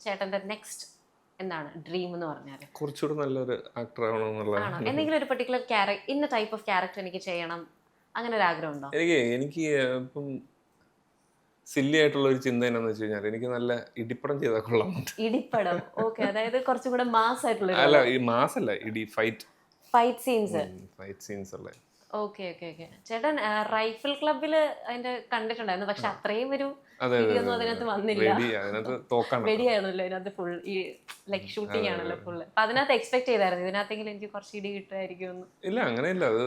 ചേട്ടന്റെ നെക്സ്റ്റ് എന്താണ്? ഡ്രീം എന്ന് പറഞ്ഞാൽ കുറച്ചുകൂടെ നല്ലൊരു ആക്ടർ ആവണമെന്നുള്ള ആണോ? എന്തെങ്കിലും ഒരു പെർട്ടിക്കുലർ ക്യാരക്ടർ ഇന്ന ടൈപ്പ് ഓഫ് ക്യാരക്ടർ എനിക്ക് ചെയ്യണം അങ്ങനെ ഒരു ആഗ്രഹം ഉണ്ടോ എനിക്ക് എനിക്ക് ഇപ്പം സില്ലി ആയിട്ടുള്ള ഒരു ചിന്ത എന്നാന്ന് വെച്ച് കഴിഞ്ഞാൽ എനിക്ക് നല്ല ഇടിപ്പടം ചെയ്താൽ കൊള്ളാം. ഇടിപ്പടം. ഓക്കെ അതായത് കുറച്ചും കൂടെ മാസ് ആയിട്ടുള്ള അല്ല ഈ മാസ് അല്ല ഇടി fight fight scenes fight scenes ഉള്ള. Okay okay okay. ചേട്ടൻ റൈഫിൾ ക്ലബിൽ അതിന്റെ കണ്ടിട്ടുണ്ടായിരുന്നു. പക്ഷെ അത്രയും ഒരു അതിനകത്ത് വന്നില്ല. അതിനകത്ത് ഫുൾ ഈ ലൈക് ഷൂട്ടിംഗ് ആണല്ലോ ഫുൾ അപ്പൊ അതിനകത്ത് എക്സ്പെക്ട് ചെയ്തായിരുന്നു. ഇതിനകത്തെങ്കിലും എനിക്ക് കുറച്ച് ഇടി കിട്ടുമായിരിക്കും ഇല്ല അങ്ങനെയില്ല. അത്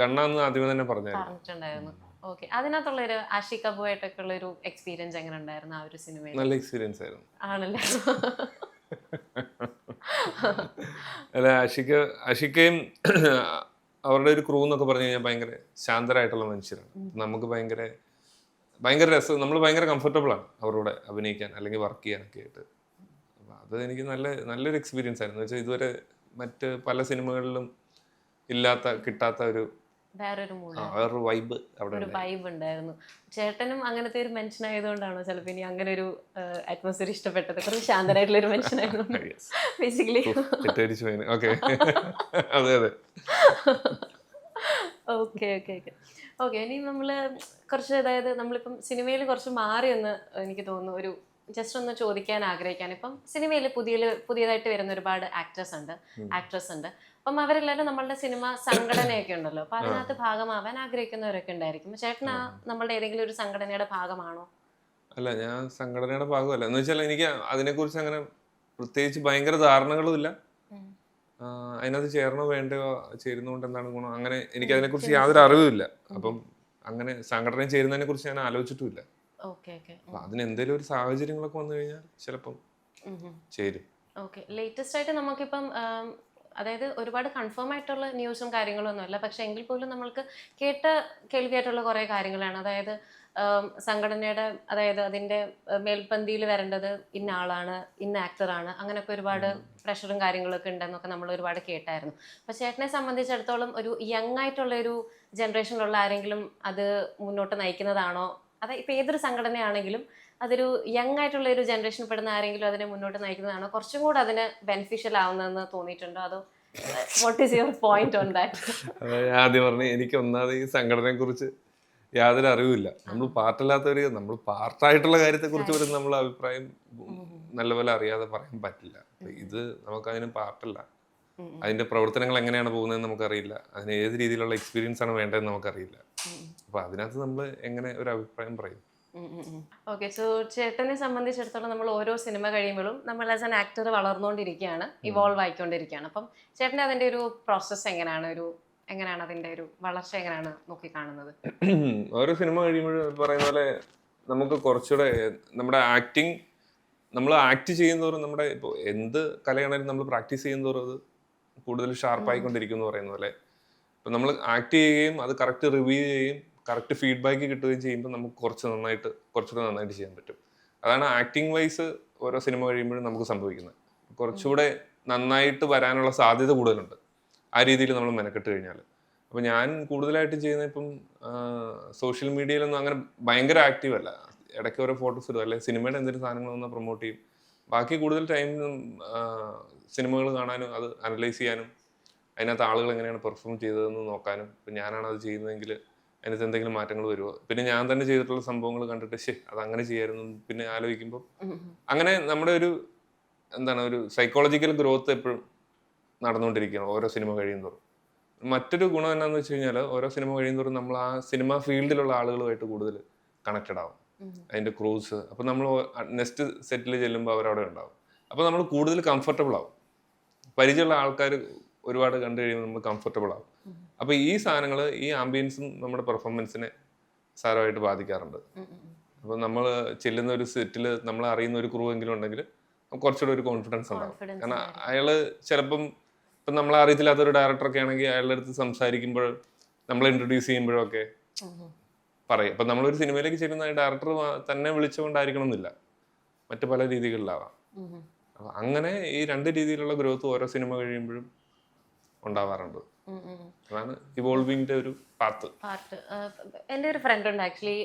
ഗണ്ണാന്ന് ആദ്യമേ തന്നെ പറഞ്ഞായിരുന്നു. പറഞ്ഞിട്ടുണ്ടായിരുന്നു. ഓക്കെ. അതിനകത്തുള്ള ഒരു ആഷിക് കപൂറായിട്ടൊക്കെ ഉള്ള ഒരു എക്സ്പീരിയൻസ് എങ്ങനെ ഉണ്ടായിരുന്നു ആ ഒരു സിനിമയിൽ? നല്ല എക്സ്പീരിയൻസ് ആയിരുന്നു. ആണല്ലേ? അല്ല അഷിക്ക അഷിക്കയും അവരുടെ ഒരു ക്രൂ എന്നൊക്കെ പറഞ്ഞു കഴിഞ്ഞാൽ ഭയങ്കര ശാന്തരായിട്ടുള്ള മനുഷ്യരാണ്. നമുക്ക് ഭയങ്കര ഭയങ്കര രസം നമ്മൾ ഭയങ്കര കംഫർട്ടബിൾ ആണ് അവരോട് അഭിനയിക്കാൻ അല്ലെങ്കിൽ വർക്ക് ചെയ്യാനൊക്കെ ആയിട്ട്. അപ്പം അത് എനിക്ക് നല്ല നല്ലൊരു എക്സ്പീരിയൻസ് ആയിരുന്നു. വെച്ചാൽ ഇതുവരെ മറ്റ് പല സിനിമകളിലും ഇല്ലാത്ത കിട്ടാത്ത ഒരു വേറൊരു വേറൊരു വൈബ് അവിടെ ഒരു വൈബ് ഉണ്ടായിരുന്നു. ചേട്ടനും അങ്ങനത്തെ ഒരു മെൻഷൻ ആയതുകൊണ്ടാണോ ചിലപ്പോൾ ഇനി അങ്ങനെ ഒരു അറ്റ്മോസ്ഫിയർ ഇഷ്ടപ്പെട്ടത്? കുറച്ച് ശാന്തരായിട്ടുള്ള ഒരു Yes. ബേസിക്കലി അതെ അതെ. ഓക്കെ ഓക്കെ ഓക്കെ ഓക്കെ ഇനി നമ്മൾ കുറച്ച് അതായത് നമ്മളിപ്പം സിനിമയിൽ കുറച്ച് മാറി എന്ന് എനിക്ക് തോന്നുന്നു. ഒരു ജസ്റ്റ് ഒന്ന് ചോദിക്കാൻ ആഗ്രഹിക്കാൻ. ഇപ്പം സിനിമയിൽ പുതിയ പുതിയതായിട്ട് വരുന്ന ഒരുപാട് ആക്ടേഴ്സ് ഉണ്ട്. ആക്ട്രസ് ഉണ്ട്. അപ്പം അവരെല്ലാവരും നമ്മളുടെ സിനിമ സംഘടനയൊക്കെ ഉണ്ടല്ലോ. അപ്പൊ അതിനകത്ത് ഭാഗമാവാൻ ആഗ്രഹിക്കുന്നവരൊക്കെ ഉണ്ടായിരിക്കും. ചേട്ടൻ ആ. നമ്മളുടെ ഏതെങ്കിലും ഒരു സംഘടനയുടെ ഭാഗമാണോ? അല്ല ഞാൻ സംഘടനയുടെ ഭാഗമല്ല. എന്ന് വെച്ചാൽ എനിക്ക് അതിനെക്കുറിച്ച് അങ്ങനെ പ്രത്യേകിച്ച് ഭയങ്കര ധാരണകളും ഇല്ല അതിനകത്ത് ചേരണോ വേണ്ടയോ ചേരുന്നതുകൊണ്ട് എന്താണ് ഗുണം? അങ്ങനെ എനിക്ക് അതിനെക്കുറിച്ച് യാതൊരു അറിവുമില്ല. അപ്പം അങ്ങനെ സംഘടന ചേരുന്നതിനെ കുറിച്ച് ഞാൻ ആലോചിച്ചിട്ടുമില്ല. Okay okay. അപ്പൊ അതിന് എന്തെങ്കിലും ഒരു സാഹചര്യങ്ങളൊക്കെ വന്നു കഴിഞ്ഞാൽ ചിലപ്പം ചേരും. ഓക്കെ. ലേറ്റസ്റ്റ് ആയിട്ട് നമുക്കിപ്പം അതായത് ഒരുപാട് കൺഫേം ആയിട്ടുള്ള ന്യൂസും കാര്യങ്ങളും ഒന്നുമല്ല പക്ഷെ എങ്കിൽ പോലും നമ്മൾക്ക് കേട്ട കേൾവിയായിട്ടുള്ള കുറേ കാര്യങ്ങളാണ്. അതായത് സംഘടനയുടെ അതായത് അതിന്റെ മേൽപന്തിയിൽ വരേണ്ടത് ഇന്ന ആളാണ് ഇന്ന ആക്ടറാണ് അങ്ങനെയൊക്കെ ഒരുപാട് പ്രഷറും കാര്യങ്ങളൊക്കെ ഉണ്ടെന്നൊക്കെ നമ്മൾ ഒരുപാട് കേട്ടായിരുന്നു. അപ്പോൾ ചേട്ടനെ സംബന്ധിച്ചിടത്തോളം ഒരു യങ് ആയിട്ടുള്ള ഒരു ജനറേഷനിലുള്ള ആരെങ്കിലും അത് മുന്നോട്ട് നയിക്കുന്നതാണോ? അതായത് ഇപ്പോൾ ഏതൊരു സംഘടനയാണെങ്കിലും അതൊരു യങ് ആയിട്ടുള്ള ഒരു ജനറേഷൻ പെടുന്ന ആരെങ്കിലും അതിനെ മുന്നോട്ട് നയിക്കുന്നതാണോ? കുറച്ചും കൂടെ അതിന് ബെനിഫിഷ്യൽ ആവുന്നതെന്ന് തോന്നിയിട്ടുണ്ടോ? അതോ what is your point on that ആദ്യം പറഞ്ഞു എനിക്ക് ഒന്നാമത് ഈ സംഘടനയെ കുറിച്ച് യാതൊരു അറിവില്ല നമ്മൾ പാർട്ടല്ലാത്തവര് നമ്മൾ പാർട്ടായിട്ടുള്ള കാര്യത്തെ കുറിച്ച് വരുന്ന നമ്മൾ അഭിപ്രായം നല്ലപോലെ അറിയാതെ പറയാൻ പറ്റില്ല. ഇത് നമുക്ക് അതിന് പാർട്ടല്ല അതിന്റെ പ്രവർത്തനങ്ങൾ എങ്ങനെയാണ് പോകുന്നതെന്ന് നമുക്കറിയില്ല. അതിന് ഏത് രീതിയിലുള്ള എക്സ്പീരിയൻസ് ആണ് വേണ്ടതെന്ന് നമുക്കറിയില്ല. അപ്പൊ അതിനകത്ത് നമ്മൾ എങ്ങനെ ഒരു അഭിപ്രായം പറയും? ഓക്കെ സോ ചേട്ടനെ സംബന്ധിച്ചിടത്തോളം നമ്മൾ ഓരോ സിനിമ കഴിയുമ്പോഴും നമ്മൾ ആസ് ആൻ ആക്ടർ വളർന്നുകൊണ്ടിരിക്കുകയാണ് ഇവോൾവ് ആയിക്കൊണ്ടിരിക്കുകയാണ്. അപ്പം ചേട്ടന്റെ അതിന്റെ ഒരു പ്രോസസ്സ് എങ്ങനെയാണ്? ഒരു എങ്ങനെയാണ് അതിന്റെ ഒരു വളർച്ച എങ്ങനെയാണ് നോക്കി കാണുന്നത് ഓരോ സിനിമ കഴിയുമ്പോഴും പറയുന്ന പോലെ നമുക്ക് കുറച്ചുകൂടെ നമ്മുടെ ആക്ടിങ് നമ്മൾ ആക്ട് ചെയ്യുന്നതോറും നമ്മുടെ ഇപ്പോൾ എന്ത് കലയാണെങ്കിലും നമ്മൾ പ്രാക്ടീസ് ചെയ്യുന്നതോറും അത് കൂടുതൽ ഷാർപ്പായിക്കൊണ്ടിരിക്കും എന്ന് പറയുന്ന പോലെ. ഇപ്പം നമ്മൾ ആക്ട് ചെയ്യുകയും അത് കറക്റ്റ് റിവ്യൂ ചെയ്യുകയും കറക്റ്റ് ഫീഡ്ബാക്ക് കിട്ടുകയും ചെയ്യുമ്പോൾ നമുക്ക് കുറച്ച് നന്നായിട്ട് കുറച്ചുകൂടെ നന്നായിട്ട് ചെയ്യാൻ പറ്റും. അതാണ് ആക്ടിങ് വൈസ് ഓരോ സിനിമ കഴിയുമ്പോഴും നമുക്ക് സംഭവിക്കുന്നത്. കുറച്ചുകൂടെ നന്നായിട്ട് വരാനുള്ള സാധ്യത കൂടുതലുണ്ട്. ആ രീതിയിൽ നമ്മൾ മെനക്കെട്ട് കഴിഞ്ഞാൽ. അപ്പോൾ ഞാൻ കൂടുതലായിട്ട് ചെയ്യുന്ന ഇപ്പം സോഷ്യൽ മീഡിയയിലൊന്നും അങ്ങനെ ഭയങ്കര ആക്റ്റീവ് അല്ല. ഇടയ്ക്ക് ഓരോ ഫോട്ടോസ് ഇടും. അല്ലെങ്കിൽ സിനിമയുടെ എന്തെങ്കിലും സാധനങ്ങൾ പ്രൊമോട്ട് ചെയ്യും. ബാക്കി കൂടുതൽ ടൈം സിനിമകൾ കാണാനും അത് അനലൈസ് ചെയ്യാനും അതിനകത്ത് ആളുകൾ എങ്ങനെയാണ് പെർഫോം ചെയ്തതെന്ന് നോക്കാനും ഇപ്പം ഞാനാണ് അത് ചെയ്യുന്നതെങ്കിൽ അതിനകത്ത് എന്തെങ്കിലും മാറ്റങ്ങൾ വരുമോ പിന്നെ ഞാൻ തന്നെ ചെയ്തിട്ടുള്ള സംഭവങ്ങൾ കണ്ടിട്ട് ശേ അത് അങ്ങനെ ചെയ്യായിരുന്നു പിന്നെ ആലോചിക്കുമ്പോൾ അങ്ങനെ നമ്മുടെ ഒരു എന്താണ് ഒരു സൈക്കോളജിക്കൽ ഗ്രോത്ത് എപ്പോഴും നടന്നുകൊണ്ടിരിക്കുകയാണ് ഓരോ സിനിമ കഴിയുന്നതോറും മറ്റൊരു ഗുണം എന്നാന്ന് വെച്ച് കഴിഞ്ഞാൽ ഓരോ സിനിമ കഴിയുന്നതോറും നമ്മൾ ആ സിനിമ ഫീൽഡിലുള്ള ആളുകളുമായിട്ട് കൂടുതൽ കണക്റ്റഡ് ആവും. അതിന്റെ ക്രൂസ് അപ്പോൾ നമ്മൾ നെക്സ്റ്റ് സെറ്റിൽ ചെല്ലുമ്പോൾ അവരവിടെ ഉണ്ടാവും. അപ്പോൾ നമ്മൾ കൂടുതൽ കംഫർട്ടബിൾ ആവും. പരിചയമുള്ള ആൾക്കാർ ഒരുപാട് കണ്ടു കഴിയുമ്പോൾ നമ്മൾ കംഫർട്ടബിൾ ആവും. അപ്പോൾ ഈ സാധനങ്ങൾ ഈ ആംബിയൻസും നമ്മുടെ പെർഫോമൻസിനെ സാരമായിട്ട് ബാധിക്കാറുണ്ട്. അപ്പോൾ നമ്മൾ ചെല്ലുന്ന ഒരു സെറ്റിൽ നമ്മൾ അറിയുന്ന ഒരു ക്രൂ എങ്കിലും ഉണ്ടെങ്കിൽ കുറച്ചുകൂടെ ഒരു കോൺഫിഡൻസ് ഉണ്ടാവും. കാരണം അയാൾ ചിലപ്പം ഇപ്പം നമ്മളെ അറിയത്തില്ലാത്ത ഒരു ഡയറക്ടറൊക്കെ ആണെങ്കിൽ അയാളുടെ അടുത്ത് സംസാരിക്കുമ്പോൾ നമ്മൾ ഇൻട്രൊഡ്യൂസ് ചെയ്യുമ്പോഴൊക്കെ പറയും. അപ്പം നമ്മളൊരു സിനിമയിലേക്ക് ചെല്ലുന്ന ഡയറക്ടർ തന്നെ വിളിച്ചുകൊണ്ടായിരിക്കണം എന്നില്ല മറ്റു പല രീതികളിലാവാം. അപ്പൊ അങ്ങനെ ഈ രണ്ട് രീതിയിലുള്ള ഗ്രോത്ത് ഓരോ സിനിമ കഴിയുമ്പോഴും ഉണ്ടാവാറുണ്ട്. അതാണ് ഇവോൾവിങ്ങിന്റെ ഒരു പാത്ത്. പാർട്ട് എന്റെ ഒരു ഫ്രണ്ട് ഉണ്ട് ആക്ച്വലി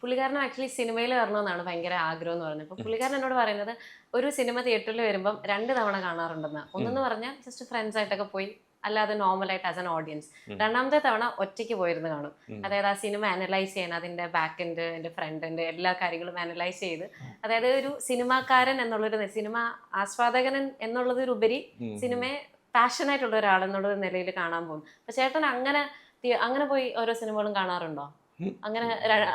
പുള്ളിക്കാരനും ആക്ച്വലി സിനിമയിൽ വരണമെന്നാണ് ഭയങ്കര ആഗ്രഹം എന്ന് പറഞ്ഞത് അപ്പോൾ പുള്ളിക്കാരൻ എന്നോട് പറയുന്നത് ഒരു സിനിമ തിയേറ്ററിൽ വരുമ്പം രണ്ട് തവണ കാണാറുണ്ടെന്ന്. ഒന്നെന്ന് പറഞ്ഞാൽ ജസ്റ്റ് ഫ്രണ്ട്സ് ആയിട്ടൊക്കെ പോയി അല്ലാതെ നോർമലായിട്ട് ആസ് എൻ ഓഡിയൻസ് രണ്ടാമത്തെ തവണ ഒറ്റയ്ക്ക് പോയിരുന്ന് കാണും. അതായത് ആ സിനിമ അനലൈസ് ചെയ്യാൻ അതിന്റെ ബാക്ക് എൻഡ് എന്റെ ഫ്രണ്ട് എന്റെ എല്ലാ കാര്യങ്ങളും അനലൈസ് ചെയ്ത് അതായത് ഒരു സിനിമാക്കാരൻ എന്നുള്ളൊരു സിനിമ ആസ്വാദകൻ എന്നുള്ളതിലുപരി സിനിമയെ പാഷനായിട്ടുള്ള ഒരാൾ എന്നുള്ള നിലയിൽ കാണാൻ പോകും അപ്പൊ ചേട്ടൻ അങ്ങനെ അങ്ങനെ പോയി ഓരോ സിനിമകളും കാണാറുണ്ടോ? അങ്ങനെ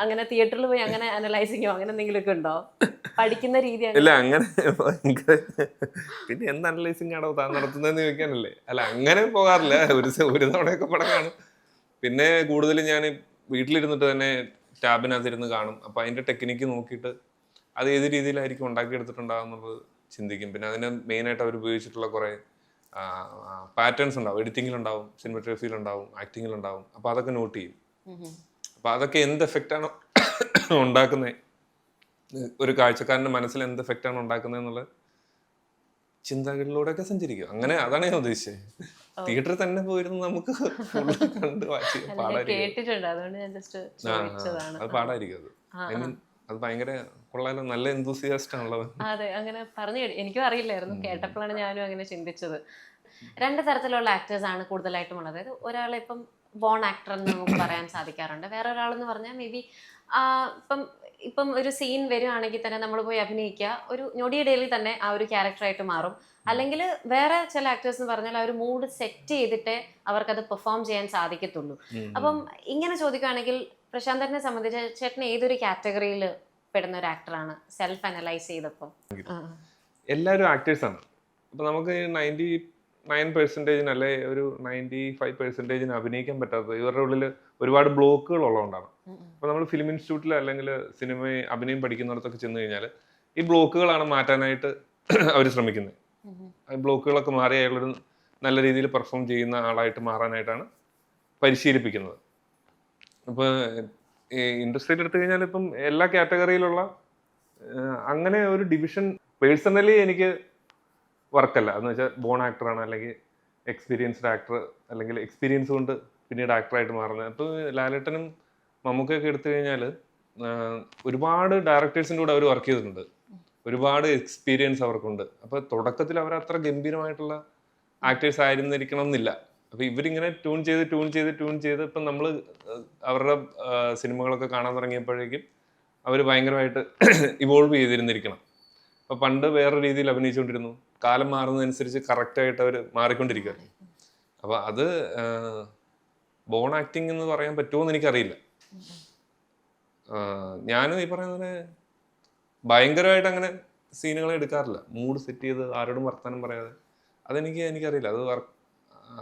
അങ്ങനെ തിയേറ്ററിൽ പോയി അങ്ങനെ അനലൈസിങ്ങോ അങ്ങനെ എന്തെങ്കിലുമൊക്കെ ഉണ്ടോ? പഠിക്കുന്ന രീതി അല്ല അങ്ങനെ പിന്നെ എന്ത് അനലൈസിങ് ആണോ താൻ നടത്തുന്നതെന്ന് ചോദിക്കാനല്ലേ. അല്ല അങ്ങനെ പോകാറില്ല. ഒരു ഒരു തവണയൊക്കെ പടം കാണും. പിന്നെ കൂടുതലും ഞാൻ വീട്ടിലിരുന്നിട്ട് തന്നെ ടാബിനകത്തിരുന്ന് കാണും. അപ്പൊ അതിന്റെ ടെക്നിക്ക് നോക്കിയിട്ട് അത് ഏത് രീതിയിലായിരിക്കും ഉണ്ടാക്കിയെടുത്തിട്ടുണ്ടാകുന്നുള്ളത് ചിന്തിക്കും. പിന്നെ അതിന് മെയിനായിട്ട് അവർ ഉപയോഗിച്ചിട്ടുള്ള കുറേ പാറ്റേൺസ് ഉണ്ടാവും. എഡിറ്റിങ്ങിലുണ്ടാവും സിനിമറ്റോഗ്രഫിയിലുണ്ടാവും ആക്ടിങ്ങിലുണ്ടാവും അപ്പോൾ അതൊക്കെ നോട്ട് ചെയ്യും. അപ്പോൾ അതൊക്കെ എന്ത് എഫക്റ്റാണ് ഉണ്ടാക്കുന്നത് ഒരു കാഴ്ചക്കാരന്റെ മനസ്സിൽ എന്ത് എഫക്റ്റാണ് ഉണ്ടാക്കുന്നത് എന്നുള്ള ചിന്തകളിലൂടെയൊക്കെ സഞ്ചരിക്കും. അങ്ങനെ അതാണ് ഞാൻ ഉദ്ദേശിച്ചത്. തിയേറ്ററിൽ തന്നെ പോയിരുന്നു നമുക്ക്. കണ്ട് വാച്ച് ചെയ്യാം പാടായിരിക്കും. അത് പാടായിരിക്കും അത്. അത് ഭയങ്കര കൊള്ളാലോ നല്ല എന്തൂസിയാസ്റ്റ് ആണല്ലോ. അതെ അങ്ങനെ പറഞ്ഞു എനിക്കും അറിയില്ലായിരുന്നു. കേട്ടപ്പോഴാണ് ഞാനും അങ്ങനെ ചിന്തിച്ചത്. രണ്ട് തരത്തിലുള്ള ആക്ടേഴ്സ് ആണ് കൂടുതലായിട്ടും ഉള്ളത്. അതായത് ഒരാളെ ഇപ്പം ബോൺ ആക്ടർ എന്ന് നമുക്ക് പറയാൻ സാധിക്കാറുണ്ട്. വേറെ ഒരാളെന്ന് പറഞ്ഞാൽ മേ ബി ഇപ്പം ഇപ്പം ഒരു സീൻ വരുവാണെങ്കിൽ തന്നെ നമ്മൾ പോയി അഭിനയിക്കുക. ഒരു ഞൊടിയിടയിൽ തന്നെ ആ ഒരു ക്യാരക്ടറായിട്ട് മാറും. അല്ലെങ്കിൽ വേറെ ചില ആക്ടേഴ്സ് എന്ന് പറഞ്ഞാൽ ആ ഒരു മൂഡ് സെറ്റ് ചെയ്തിട്ടേ അവർക്കത് പെർഫോം ചെയ്യാൻ സാധിക്കത്തുള്ളൂ. അപ്പം ഇങ്ങനെ ചോദിക്കുകയാണെങ്കിൽ പ്രശാന്തനെ സംബന്ധിച്ച് ചേട്ടൻ ഏതൊരു കാറ്റഗറിയിൽ പെടുന്ന ഒരു ആക്ടറാണ് സെൽഫ് അനലൈസ് ചെയ്തപ്പോൾ എല്ലാവരും ആക്ടേഴ്സാണ് അപ്പോൾ നമുക്ക് നയന്റി നയൻ പെർസെന്റേജിന് അല്ലെ ഒരു നയന്റി ഫൈവ് പെർസെന്റേജിന് അഭിനയിക്കാൻ പറ്റാത്തത്? ഇവരുടെ ഉള്ളിൽ ഒരുപാട് ബ്ലോക്കുകൾ ഉള്ളതുകൊണ്ടാണ്. അപ്പോൾ നമ്മൾ ഫിലിം ഇൻസ്റ്റിറ്റ്യൂട്ടിൽ അല്ലെങ്കിൽ സിനിമ അഭിനയം പഠിക്കുന്നിടത്തൊക്കെ ചെന്ന് കഴിഞ്ഞാൽ ഈ ബ്ലോക്കുകളാണ് മാറ്റാനായിട്ട് അവർ ശ്രമിക്കുന്നത്. ആ ബ്ലോക്കുകളൊക്കെ മാറി അയാളൊരു നല്ല രീതിയിൽ പെർഫോം ചെയ്യുന്ന ആളായിട്ട് മാറാനായിട്ടാണ് പരിശീലിപ്പിക്കുന്നത്. ഇപ്പോൾ ഈ ഇൻഡസ്ട്രിയിൽ എടുത്തു കഴിഞ്ഞാൽ ഇപ്പം എല്ലാ കാറ്റഗറിയിലുള്ള അങ്ങനെ ഒരു ഡിവിഷൻ പേഴ്സണലി എനിക്ക് വർക്കല്ല. എന്ന് വെച്ചാൽ ബോൺ ആക്ടറാണ് അല്ലെങ്കിൽ എക്സ്പീരിയൻസ്ഡ് ആക്ടർ അല്ലെങ്കിൽ എക്സ്പീരിയൻസ് കൊണ്ട് പിന്നീട് ആക്ടറായിട്ട് മാറുന്നത്. അപ്പോൾ ലാലേട്ടനും മമ്മൂക്കയൊക്കെ എടുത്തു കഴിഞ്ഞാൽ ഒരുപാട് ഡയറക്ടേഴ്സിന്റെ കൂടെ അവർ വർക്ക് ചെയ്തിട്ടുണ്ട്. ഒരുപാട് എക്സ്പീരിയൻസ് അവർക്കുണ്ട്. അപ്പോൾ തുടക്കത്തിൽ അവർ അത്ര ഗംഭീരമായിട്ടുള്ള ആക്ടേഴ്സ് ആയിരുന്നിരിക്കണം എന്നില്ല അപ്പോൾ ഇവരിങ്ങനെ ട്യൂൺ ചെയ്ത് ട്യൂൺ ചെയ്ത് ട്യൂൺ ചെയ്ത് ഇപ്പം നമ്മൾ അവരുടെ സിനിമകളൊക്കെ കാണാൻ തുടങ്ങിയപ്പോഴേക്കും അവർ ഭയങ്കരമായിട്ട് ഇവോൾവ് ചെയ്തിരുന്നിരിക്കണം. അപ്പോൾ പണ്ട് വേറെ രീതിയിൽ അഭിനയിച്ചുകൊണ്ടിരുന്നു. കാലം മാറുന്നതനുസരിച്ച് കറക്റ്റായിട്ട് അവർ മാറിക്കൊണ്ടിരിക്കുകയാണ് അപ്പോൾ അത് ബോൺ ആക്ടിങ് എന്ന് പറയാൻ പറ്റുമോ എന്ന് എനിക്കറിയില്ല ഞാനും ഈ പറയുന്ന ഭയങ്കരമായിട്ട് അങ്ങനെ സീനുകൾ എടുക്കാറില്ല. മൂഡ് സെറ്റ് ചെയ്ത് ആരോടും വർത്തമാനം പറയാതെ. അതെനിക്ക് എനിക്കറിയില്ല. അത് വർക്ക്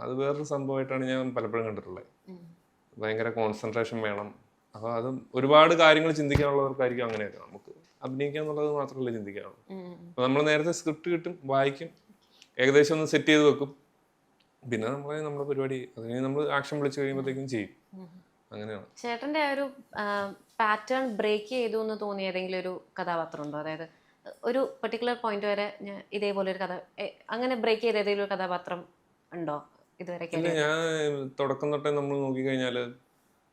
അത് വേറൊരു സംഭവമായിട്ടാണ് ഞാൻ പലപ്പോഴും കണ്ടിട്ടുള്ളത്. ഭയങ്കര കോൺസെൻട്രേഷൻ വേണം. അപ്പോൾ അത് ഒരുപാട് കാര്യങ്ങൾ ചിന്തിക്കാനുള്ളവർക്കായിരിക്കും അങ്ങനെയൊക്കെ നമുക്ക് അഭിനയിക്കുക എന്നുള്ളത് മാത്രമല്ല ചിന്തിക്കാനുള്ളൂ. അപ്പോൾ നമ്മൾ നേരത്തെ സ്ക്രിപ്റ്റ് കിട്ടും വായിക്കും ഏകദേശം ഒന്ന് സെറ്റ് ചെയ്ത് വെക്കും. പിന്നെ നമ്മളെ നമ്മുടെ പരിപാടി അത് കഴിഞ്ഞ് നമ്മൾ ആക്ഷൻ വിളിച്ചു കഴിയുമ്പോഴത്തേക്കും ചെയ്യും. അങ്ങനെയാണ്. ചേട്ടന്റെ ഒരു പാറ്റേൺ ബ്രേക്ക് ചെയ്തു എന്ന് തോന്നിയ ഏതെങ്കിലും ഒരു കഥാപാത്രം ഉണ്ടോ അതായത് ഒരു പെർട്ടിക്കുലർ പോയിന്റ് വരെ ഞാൻ ഇതേപോലെ ഒരു കഥ അങ്ങനെ ബ്രേക്ക് ചെയ്ത ഏതെങ്കിലും ഒരു കഥാപാത്രം ഉണ്ടോ? ഇതുവരെ ഞാൻ തുടക്കം തൊട്ടേ നമ്മൾ നോക്കിക്കഴിഞ്ഞാൽ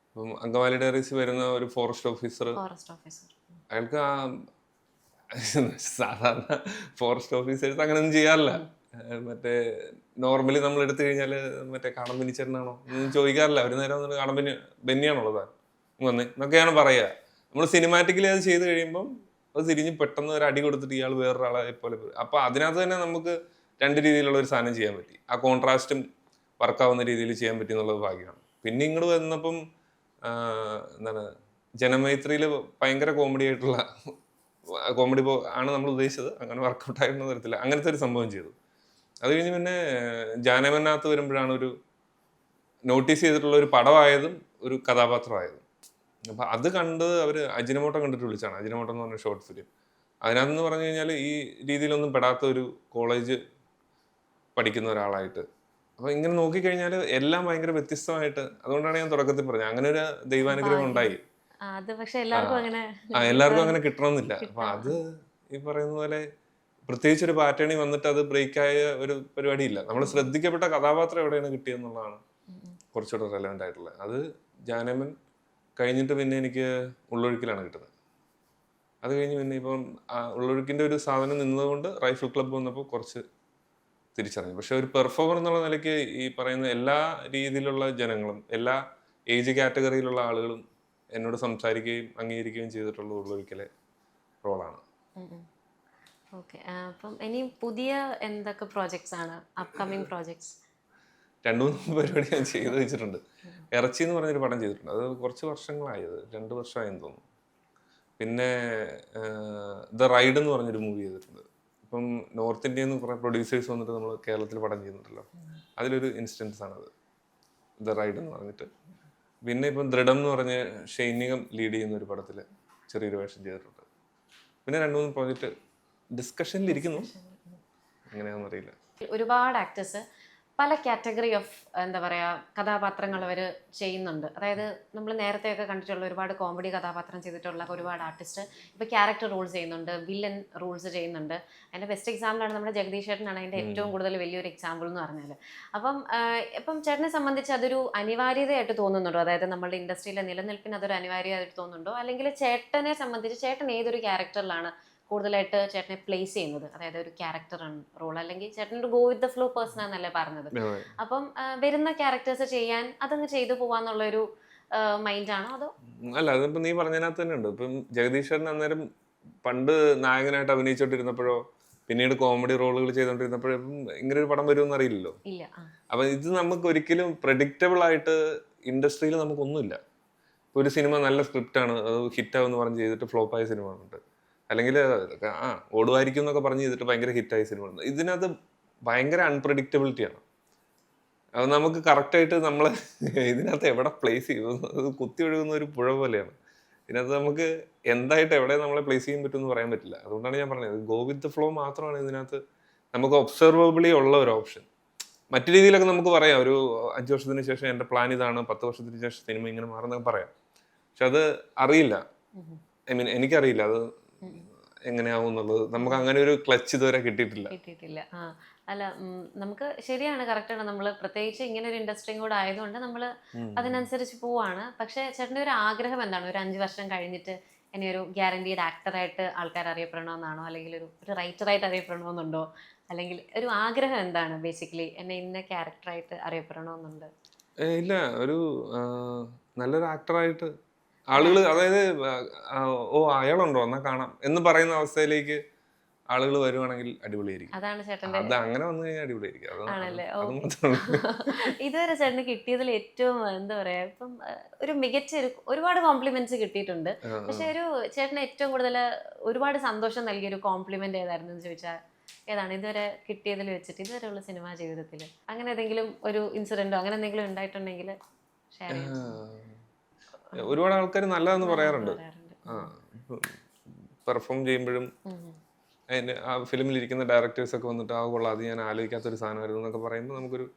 ഇപ്പം അങ്കമാലി ഡയറീസ് വരുന്ന ഒരു ഫോറസ്റ്റ് ഓഫീസർ ഫോറസ്റ്റ് ഓഫീസർ അയാൾക്ക് ആ സാധാരണ ഫോറസ്റ്റ് ഓഫീസേഴ്സ് അങ്ങനെയൊന്നും ചെയ്യാറില്ല. മറ്റേ നോർമലി നമ്മൾ എടുത്തു കഴിഞ്ഞാൽ മറ്റേ കടം ബെന്നിച്ചേട്ടനാണോ ഒന്നും ചോദിക്കാറില്ല. ഒരു നേരം വന്നിട്ട് കടം ബെന്നി ബെന്നിയാണുള്ളത് വന്ന്. എന്നൊക്കെയാണ് പറയുക. നമ്മൾ സിനിമാറ്റിക്കലി അത് ചെയ്ത് കഴിയുമ്പം അത് തിരിഞ്ഞ് പെട്ടെന്ന് ഒരു അടി കൊടുത്തിട്ട് ഇയാൾ വേറൊരാളെ പോലെ. അപ്പൊ അതിനകത്ത് തന്നെ നമുക്ക് രണ്ട് രീതിയിലുള്ള ഒരു സാധനം ചെയ്യാൻ പറ്റി. ആ കോൺട്രാസ്റ്റും വർക്കാവുന്ന രീതിയിൽ ചെയ്യാൻ പറ്റി എന്നുള്ളത് ഭാഗ്യമാണ്. പിന്നെ ഇങ്ങോട്ട് വന്നപ്പം എന്താണ് ജനമൈത്രിയിൽ ഭയങ്കര കോമഡി ആയിട്ടുള്ള കോമഡി ആണ് നമ്മൾ ഉദ്ദേശിച്ചത്. അങ്ങനെ വർക്കൗട്ട് ആയിരുന്ന തരത്തില്ല അങ്ങനത്തെ ഒരു സംഭവം ചെയ്തു. അത് കഴിഞ്ഞ് പിന്നെ ജാനമനകത്ത് വരുമ്പോഴാണ് ഒരു നോട്ടീസ് ചെയ്തിട്ടുള്ള ഒരു പടമായതും ഒരു കഥാപാത്രമായതും. അപ്പം അത് കണ്ടത് അവർ അജിനമോട്ടം കണ്ടിട്ട് വിളിച്ചാണ്. അജിനമോട്ടം എന്ന് പറഞ്ഞ ഷോർട്ട് ഫിലിം അതിനകത്തെന്ന് പറഞ്ഞു കഴിഞ്ഞാൽ ഈ രീതിയിലൊന്നും പെടാത്ത ഒരു കോളേജ് പഠിക്കുന്ന ഒരാളായിട്ട് അപ്പൊ ഇങ്ങനെ നോക്കിക്കഴിഞ്ഞാൽ എല്ലാം ഭയങ്കര വ്യത്യസ്തമായിട്ട് അതുകൊണ്ടാണ് ഞാൻ തുടക്കത്തിൽ പറഞ്ഞത്. അങ്ങനെ ഒരു ദൈവാനുഗ്രഹം ഉണ്ടായി. അത് പക്ഷെ എല്ലാവർക്കും അങ്ങനെ എല്ലാവർക്കും അങ്ങനെ കിട്ടണമെന്നില്ല. അപ്പൊ അത് ഈ പറയുന്ന പോലെ പ്രത്യേകിച്ച് ഒരു പാറ്റേണി വന്നിട്ട് അത് ബ്രേക്ക് ആയ ഒരു പരിപാടി ഇല്ല നമ്മൾ ശ്രദ്ധിക്കപ്പെട്ട കഥാപാത്രം എവിടെയാണ് കിട്ടിയെന്നുള്ളതാണ് കുറച്ചുകൂടെ റെലവെന്റ് ആയിട്ടുള്ളത്. അത് ജാനമൻ കഴിഞ്ഞിട്ട് പിന്നെ എനിക്ക് ഉള്ളൊഴുക്കിലാണ് കിട്ടുന്നത്. അത് കഴിഞ്ഞ് പിന്നെ ഇപ്പം ഉള്ളൊഴുക്കിന്റെ ഉള്ളൊഴുക്കിന്റെ ഒരു സാധനം നിന്നതുകൊണ്ട് റൈഫിൾ ക്ലബ്ബ് വന്നപ്പോൾ കുറച്ച് തിരിച്ചറിഞ്ഞു. പക്ഷെ ഒരു പെർഫോമർ എന്നുള്ള നിലയ്ക്ക് ഈ പറയുന്ന എല്ലാ രീതിയിലുള്ള ജനങ്ങളും എല്ലാ ഏജ് കാറ്റഗറിയിലുള്ള ആളുകളും എന്നോട് സംസാരിക്കുകയും അംഗീകരിക്കുകയും ചെയ്തിട്ടുള്ള ഒരിക്കലെ റോളാണ്. ഓക്കെ. അപ്പം ഇനി പുതിയ എന്തൊക്കെ പ്രോജക്ട്സ് ആണ്? അപ്കമിങ് പ്രോജക്ട്സ് രണ്ടു മൂന്ന് പരിപാടി ഞാൻ ചെയ്ത് വെച്ചിട്ടുണ്ട്. ഇറച്ചി എന്ന് പറഞ്ഞൊരു പടം ചെയ്തിട്ടുണ്ട്. അത് കുറച്ച് വർഷങ്ങളായത് രണ്ട് വർഷമായെന്ന് തോന്നുന്നു. പിന്നെ ദ റൈഡ് എന്ന് പറഞ്ഞൊരു മൂവി ചെയ്തിട്ടുണ്ട്. ഇപ്പം നോർത്ത് ഇന്ത്യയിൽ നിന്ന് കുറേ പ്രൊഡ്യൂസേഴ്സ് വന്നിട്ട് നമ്മൾ കേരളത്തിൽ പടം ചെയ്യുന്നുണ്ടല്ലോ. അതിലൊരു ഇൻസ്റ്റൻസ് ആണത്. ദ റൈഡ് എന്ന് പറഞ്ഞിട്ട്. പിന്നെ ഇപ്പം ദൃഢം എന്ന് പറഞ്ഞ് ഷൈനികം ലീഡ് ചെയ്യുന്ന ഒരു പടത്തിൽ ചെറിയൊരു വേഷം ചെയ്തിട്ടുണ്ട്. പിന്നെ രണ്ട് മൂന്ന് പ്രോജക്റ്റ് ഡിസ്കഷനിലിരിക്കുന്നു എങ്ങനെയാണെന്ന് അറിയില്ല ഒരുപാട് ആക്ടേഴ്സ് പല കാറ്റഗറി ഓഫ് എന്താ പറയുക കഥാപാത്രങ്ങൾ അവർ ചെയ്യുന്നുണ്ട്. അതായത് നമ്മൾ നേരത്തെയൊക്കെ കണ്ടിട്ടുള്ള ഒരുപാട് കോമഡി കഥാപാത്രം ചെയ്തിട്ടുള്ള ഒരുപാട് ആർട്ടിസ്റ്റ് ഇപ്പോൾ ക്യാരക്ടർ റോൾസ് ചെയ്യുന്നുണ്ട് വില്ലൻ റോൾസ് ചെയ്യുന്നുണ്ട്. അതിന്റെ ബെസ്റ്റ് എക്സാമ്പിളാണ് നമ്മുടെ ജഗദീഷ് ചേട്ടനാണ് അതിന്റെ ഏറ്റവും കൂടുതൽ വലിയൊരു എക്സാമ്പിൾ എന്ന് പറഞ്ഞാൽ അപ്പം ഇപ്പം ചേട്ടനെ സംബന്ധിച്ച് അതൊരു അനിവാര്യതയായിട്ട് തോന്നുന്നുണ്ടോ? അതായത് നമ്മുടെ ഇൻഡസ്ട്രിയിലെ നിലനിൽപ്പിന് അതൊരു അനിവാര്യമായിട്ട് തോന്നുന്നുണ്ടോ? അല്ലെങ്കിൽ ചേട്ടനെ സംബന്ധിച്ച് ചേട്ടൻ ഏതൊരു ക്യാരക്ടറിലാണ് കൂടുതലായിട്ട് ചേട്ടനെ പ്ലേസ് ചെയ്യുന്നത്. അതായത് ഒരു ക്യാരക്ടർ റോൾ അല്ലെങ്കിൽ ചേട്ടൻ ഒരു go with the flow person ആണെന്നല്ലേ പറഞ്ഞത്. അപ്പം വരുന്ന ക്യാരക്ടേഴ്സ് ചെയ്യാൻ അതങ്ങ് ചെയ്തു പോവാന്നുള്ളൊരു മൈൻഡാണോ അതോ? അല്ല അതിപ്പോ നീ പറഞ്ഞതിനകത്ത് തന്നെ ഉണ്ട്. ഇപ്പം ജഗദീശ്വരൻ അന്നേരം പണ്ട് നായകനായിട്ട് അഭിനയിച്ചോണ്ടിരുന്നപ്പോഴോ പിന്നീട് കോമഡി റോളുകൾ ചെയ്തോണ്ടിരുന്നപ്പോഴോ ഇപ്പം ഇങ്ങനെ ഒരു പടം വരുമെന്ന് അറിയില്ലല്ലോ. അപ്പൊ ഇത് നമുക്ക് ഒരിക്കലും പ്രഡിക്റ്റബിൾ ആയിട്ട് ഇൻഡസ്ട്രിയിൽ നമുക്കൊന്നുമില്ല. ഒരു സിനിമ നല്ല സ്ക്രിപ്റ്റ് ആണ് അത് ഹിറ്റാവെന്ന് പറഞ്ഞ് ചെയ്തിട്ട് ഫ്ലോപ്പായ ആയ സിനിമ ഉണ്ട് അല്ലെങ്കിൽ ആ ഓടുമായിരിക്കും എന്നൊക്കെ പറഞ്ഞ് ചെയ്തിട്ട് ഭയങ്കര ഹിറ്റായ സിനിമ ഇതിനകത്ത് ഭയങ്കര അൺപ്രഡിക്റ്റബിലിറ്റിയാണ് അത് നമുക്ക് കറക്റ്റായിട്ട് നമ്മൾ ഇതിനകത്ത് എവിടെ പ്ലേസ് ചെയ്യും? അത് കുത്തി ഒഴുകുന്ന ഒരു പുഴ പോലെയാണ്. ഇതിനകത്ത് നമുക്ക് എന്തായിട്ട് എവിടെ നമ്മളെ പ്ലേസ് ചെയ്യാൻ പറ്റുമെന്ന് പറയാൻ പറ്റില്ല. അതുകൊണ്ടാണ് ഞാൻ പറഞ്ഞത്. ഗോ വിത്ത് ഫ്ലോ മാത്രമാണ് ഇതിനകത്ത് നമുക്ക് ഒബ്സർവബിളി ഉള്ള ഒരു ഓപ്ഷൻ മറ്റു രീതിയിലൊക്കെ നമുക്ക് പറയാം. ഒരു അഞ്ച് വർഷത്തിന് ശേഷം എന്റെ പ്ലാൻ ഇതാണ്. പത്ത് വർഷത്തിന് ശേഷം സിനിമ ഇങ്ങനെ മാറുന്നൊക്കെ പറയാം. പക്ഷെ അത് അറിയില്ല. ഐ മീൻ എനിക്കറിയില്ല. അത് എങ്ങനെയാവും എന്നുള്ളത്. നമുക്ക് അങ്ങനെ ഒരു ക്ലച്ച് ഇതുവരെ കിട്ടിയിട്ടില്ല. കിട്ടിയിട്ടില്ല. ആ. അല്ല നമുക്ക് ശരിയാണ് കറക്റ്റാണ് നമ്മൾ പ്രത്യേകിച്ച് ഇങ്ങനെ ഒരു ഇൻഡസ്ട്രിയും കൂടെ ആയതുകൊണ്ട് നമ്മൾ അതിനനുസരിച്ച് പോവാണ്. പക്ഷേ ചേട്ടന്റെ ഒരു ആഗ്രഹം എന്താണ്? ഒരു അഞ്ച് വർഷം കഴിഞ്ഞിട്ട് ഇനി ഒരു ഗ്യാരണ്ടീഡ് ആക്ടറായിട്ട് ആൾക്കാർ അറിയപ്പെടണമെന്നാണോ? അല്ലെങ്കിൽ ഒരു ഒരു റൈറ്ററായിട്ട് അറിയപ്പെടണമെന്നുണ്ടോ? അല്ലെങ്കിൽ ഒരു ആഗ്രഹം എന്താണ്? ബേസിക്കലി എന്നെ ഇന്ന ക്യാരക്ടറായിട്ട് അറിയപ്പെടണമെന്നുണ്ട്. ഇല്ല. ഒരു നല്ലൊരു ആക്ടറായിട്ട് ആളുകൾ അതായത് ഓ അയാളുണ്ടോ? എന്നാ കാണാം. എന്ന് പറയുന്ന അവസ്ഥയിലേക്ക് ആളുകൾ വരുവാണെങ്കിൽ അടിപൊളിയായിരിക്കും. അതാണ് ചേട്ടൻ അത് അങ്ങനെ വന്നു കഴിഞ്ഞാൽ അടിപൊളിയായിരിക്കും. ആണല്ലേ? ഇതുവരെ ചേട്ടന് കിട്ടിയതിൽ ഏറ്റവും എന്താ പറയാ ഇപ്പം ഒരു മികച്ച ഒരു ഒരുപാട് കോംപ്ലിമെന്റ്സ് കിട്ടിയിട്ടുണ്ട്. പക്ഷെ ഒരു ചേട്ടന് ഏറ്റവും കൂടുതൽ ഒരുപാട് സന്തോഷം നൽകിയ ഒരു കോംപ്ലിമെന്റ് ഏതായിരുന്നു എന്ന് ചോദിച്ചാൽ ഏതാണ്? ഇതുവരെ കിട്ടിയതിൽ വെച്ചിട്ട് ഇതുവരെ ഉള്ള സിനിമാ ജീവിതത്തിൽ അങ്ങനെ ഏതെങ്കിലും ഒരു ഇൻസിഡന്റോ അങ്ങനെ എന്തെങ്കിലും ഉണ്ടായിട്ടുണ്ടെങ്കിൽ ഷെയർ ആ. ഒരുപാട് ആൾക്കാർ നല്ലതെന്ന് പറയാറുണ്ട്. ആ പെർഫോം ചെയ്യുമ്പോഴും. അതിന്റെ ആ ഫിലിമിൽ ഇരിക്കുന്ന ഡയറക്ടേഴ്സ് ഒക്കെ വന്നിട്ട് ആ കൊള്ളാം അത് ഞാൻ ആലോചിക്കാത്തൊരു സാധനമായിരുന്നു എന്നൊക്കെ പറയുമ്പോൾ നമുക്കൊരു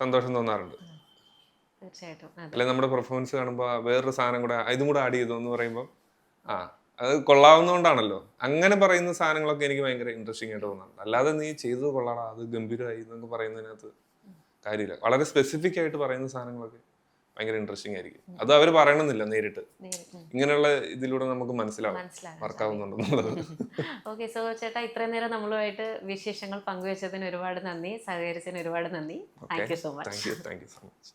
സന്തോഷം തോന്നാറുണ്ട്. അല്ലെ നമ്മുടെ പെർഫോമൻസ് കാണുമ്പോൾ വേറൊരു സാധനം കൂടെ ഇതും കൂടെ ആഡ് ചെയ്തു എന്ന് പറയുമ്പോൾ ആ അത് കൊള്ളാവുന്നതുകൊണ്ടാണല്ലോ. അങ്ങനെ പറയുന്ന സാധനങ്ങളൊക്കെ എനിക്ക് ഭയങ്കര ഇൻട്രസ്റ്റിംഗ് ആയിട്ട് തോന്നാറുണ്ട്. അല്ലാതെ നീ ചെയ്തത് കൊള്ളാടാ അത് ഗംഭീരമായി എന്നൊക്കെ പറയുന്നതിനകത്ത് കാര്യമില്ല. വളരെ സ്പെസിഫിക് ആയിട്ട് പറയുന്ന സാധനങ്ങളൊക്കെ ഭയങ്കര ഇൻട്രസ്റ്റിംഗ് ആയിരിക്കും. അത് അവർ പറയണമെന്നില്ല നേരിട്ട്. ഇങ്ങനെയുള്ള ഇതിലൂടെ നമുക്ക് മനസ്സിലാവും. വർക്കാവുന്നുണ്ടെന്നുള്ളത് ഓക്കെ സോ ചേട്ടാ ഇത്രയും നേരം നമ്മളുമായിട്ട് വിശേഷങ്ങൾ പങ്കുവച്ചതിന് ഒരുപാട് നന്ദി സഹകരിച്ചതിന് ഒരുപാട് നന്ദി. Thank you so much thank you so much